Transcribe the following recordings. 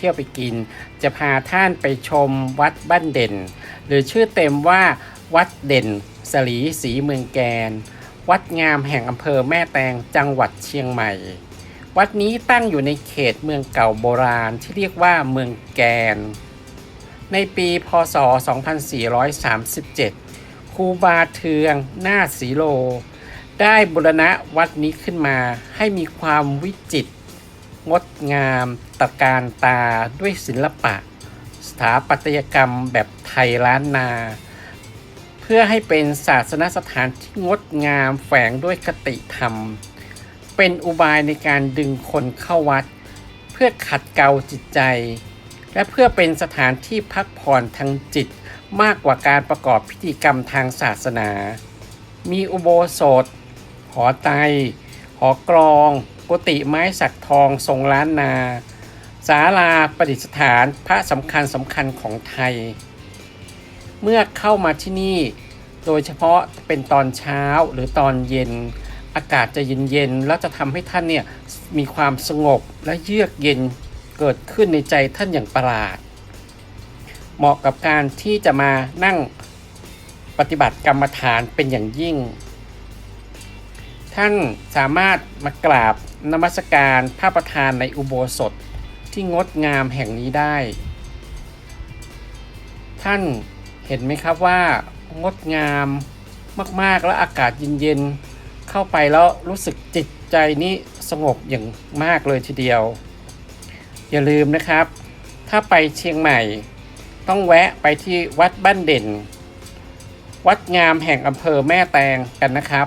ที่ยวไปกิน จะพาท่านไปชมวัดบ้านเด่น หรือชื่อเต็มว่าวัดเด่นสลีสีเมืองแกน วัดงามแห่งอำเภอแม่แตงจังหวัดเชียงใหม่ วัดนี้ตั้งอยู่ในเขตเมืองเก่าโบราณที่เรียกว่าเมืองแกน ในปีพศ 2437 ครูบาเทืองนาคสีโล ได้บุรณะวัดนี้ขึ้นมาให้มีความวิจิตร งดงามตะการตาด้วยศิลปะ สถาปัตยกรรมแบบไทยล้านนา เพื่อให้เป็นศาสนสถานที่งดงามแฝงด้วยคติธรรม เป็นอุบายในการดึงคนเข้าวัด เพื่อขัดเกลาจิตใจ และเพื่อเป็นสถานที่พักผ่อนทางจิตมากกว่าการประกอบพิธีกรรมทางศาสนา มีอุโบสถ หอไต หอกรอง กุฏิไม้สักทองทรงล้านนาศาลาประดิษฐานพระสำคัญสำคัญของไทย เมื่อเข้ามาที่นี่ โดยเฉพาะเป็นตอนเช้าหรือตอนเย็น อากาศจะเย็นๆแล้วจะทำให้ท่านเนี่ยมีความสงบและเยือกเย็นเกิดขึ้นในใจท่านอย่างประหลาด เหมาะกับการที่จะมานั่งปฏิบัติกรรมฐานเป็นอย่างยิ่ง ท่านสามารถมากราบ นมัสการพระประธานในอุโบสถที่งดงามแห่งนี้ได้ ท่านเห็นไหมครับว่างดงามมาก ๆ แล้วอากาศเย็น ๆ เข้าไปแล้วรู้สึกจิตใจนี้สงบอย่างมากเลยทีเดียว อย่าลืมนะครับ ถ้าไปเชียงใหม่ ต้องแวะไปที่วัดบ้านเด่น วัดงามแห่งอำเภอแม่แตงกันนะครับ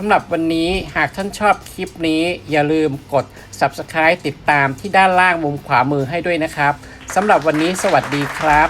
สำหรับวันนี้หากท่านชอบคลิปนี้ อย่าลืมกด Subscribe ติดตามที่ด้านล่างมุมขวามือให้ด้วยนะครับ สำหรับวันนี้สวัสดีครับ